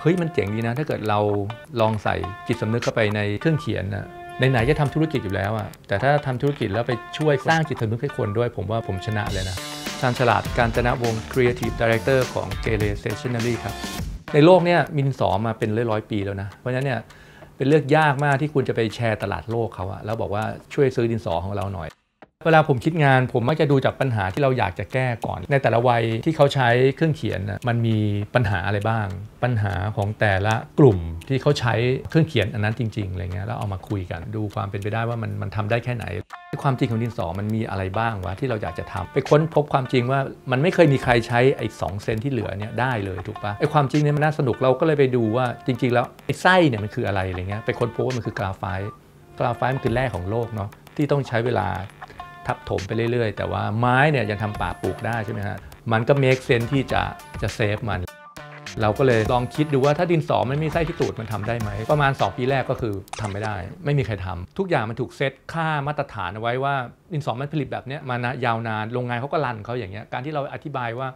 เฮ้ยมันเจ๋งดีนะ ถ้าเกิดเราลองใส่จิตสำนึกเข้าไปในเครื่องเขียนนะในไหนจะทำธุรกิจอยู่แล้วอะแต่ถ้าทำธุรกิจแล้วไปช่วยสร้างจิตสำนึกให้คนด้วย ผมว่าผมชนะเลยนะชาญฉลาดการจนะวง Creative Director ของ g a l e Stationery ครับ ในโลกเนี้ยมินสอมาเป็นร้อยๆปีแล้วนะ เพราะฉะนั้นเนี่ยเป็นเรื่องยากมากที่คุณจะไปแชร์ตลาดโลกเขาอะแล้วบอกว่าช่วยซื้อดินสอของเราหน่อย เวลาผมคิดงานผมมักจะดูจากปัญหาที่เราอยากจะแก้ก่อน ในแต่ละวัยที่เขาใช้เครื่องเขียนนะมันมีปัญหาอะไรบ้าง ปัญหาของแต่ละกลุ่มที่เขาใช้เครื่องเขียนอันนั้นจริงๆอะไรเงี้ยแล้วเอามาคุยกันดูความเป็นไปได้ว่ามันมันทำได้แค่ไหน ความจริงของดินสอมันมีอะไรบ้างวะที่เราอยากจะทำไปค้นพบความจริงว่ามันไม่เคยมีใครใช้ไอ้สองเซนที่เหลือเนี่ยได้เลยถูกปะไอ้ความจริงเนี่ยมันน่าสนุกเราก็เลยไปดูว่าจริง ๆ แล้วไอ้ไส้เนี่ยมันคืออะไรอะไรเงี้ยไปค้นพบว่ามันคือกราไฟต์กราไฟต์มันคือแร่ของโลกเนาะที่ต้องใช้เวลา ทับถมไปเรื่อยๆ แต่ว่าไม้เนี่ยยังทำป่าปลูกได้ใช่ไหมฮะมันก็เมคเซนที่จะจะเซฟมัน เราก็เลยลองคิดดูว่าถ้าดินสอมันมีไส้ที่ตูดมันทำได้ไหม ประมาณ 2 ปีแรกก็คือทำไม่ได้ ไม่มีใครทำทุกอย่างมันถูกเซตค่ามาตรฐานเอาไว้ว่าดินสอมันผลิตแบบเนี้ยมานะยาวนานโรงงานเขาก็รันเขาอย่างเงี้ยการที่เราอธิบายว่า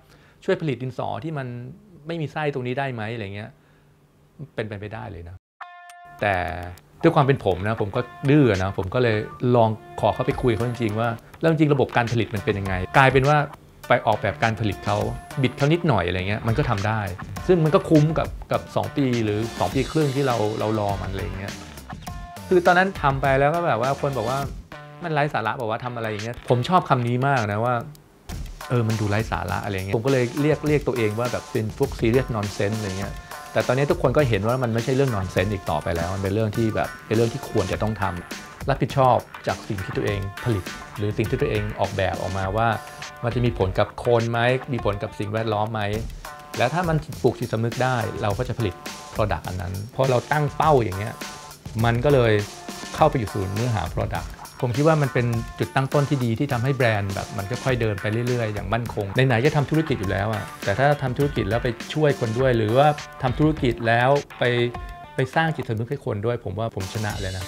ช่วยผลิตดินสอที่มันไม่มีไส้ตรงนี้ได้ไหมอะไรเงี้ยเป็นไปไม่ได้เลยนะ แต่ ด้วยความเป็นผมนะผมก็ดื้อนะผมก็เลยลองขอเขาไปคุยเขาจริงๆว่าแล้วจริงระบบการผลิตมันเป็นยังไง กลายเป็นว่าไปออกแบบการผลิตเขาบิดเขานิดหน่อยอะไรเงี้ยมันก็ทำได้ ซึ่งมันก็คุ้มกับกับ 2 ปีหรือ 2 ปีครึ่งที่เราเรารอมันอะไรเงี้ยคือตอนนั้นทำไปแล้วก็แบบว่าคนบอกว่ามันไร้สาระบอกว่าทำอะไรอย่างเงี้ยผมชอบคำนี้มากนะว่าเออมันดูไร้สาระอะไรเงี้ยผมก็เลยเรียกเรียกตัวเองว่าแบบเป็นพวกซีเรียสนอนเซนส์อะไรเงี้ย แต่ตอนนี้ทุกคนก็เห็นว่ามันไม่ใช่เรื่องนอนเซนส์อีกต่อไปแล้ว มันเป็นเรื่องที่แบบเป็นเรื่องที่ควรจะต้องทำรับผิดชอบจากสิ่งที่ตัวเองผลิต หรือสิ่งที่ตัวเองออกแบบออกมาว่า มันจะมีผลกับคนไหมมีผลกับสิ่งแวดล้อมไหมแล้วถ้ามันปลูกจิตสำนึกได้เราก็จะผลิต Product อันนั้นพอเราตั้งเป้าอย่างเงี้ยมันก็เลยเข้าไปอยู่สู่เนื้อหา Product ผมคิดว่ามันเป็นจุดตั้งต้นที่ดีที่ทำให้แบรนด์แบบมันก็ค่อยเดินไปเรื่อยๆ อย่างมั่นคงในไหนจะทำธุรกิจอยู่แล้วอะแต่ถ้าทำธุรกิจแล้วไปช่วยคนด้วย หรือว่าทำธุรกิจแล้วไปไปสร้างจิตสำนึกให้คนด้วย ผมว่าผมชนะเลยนะ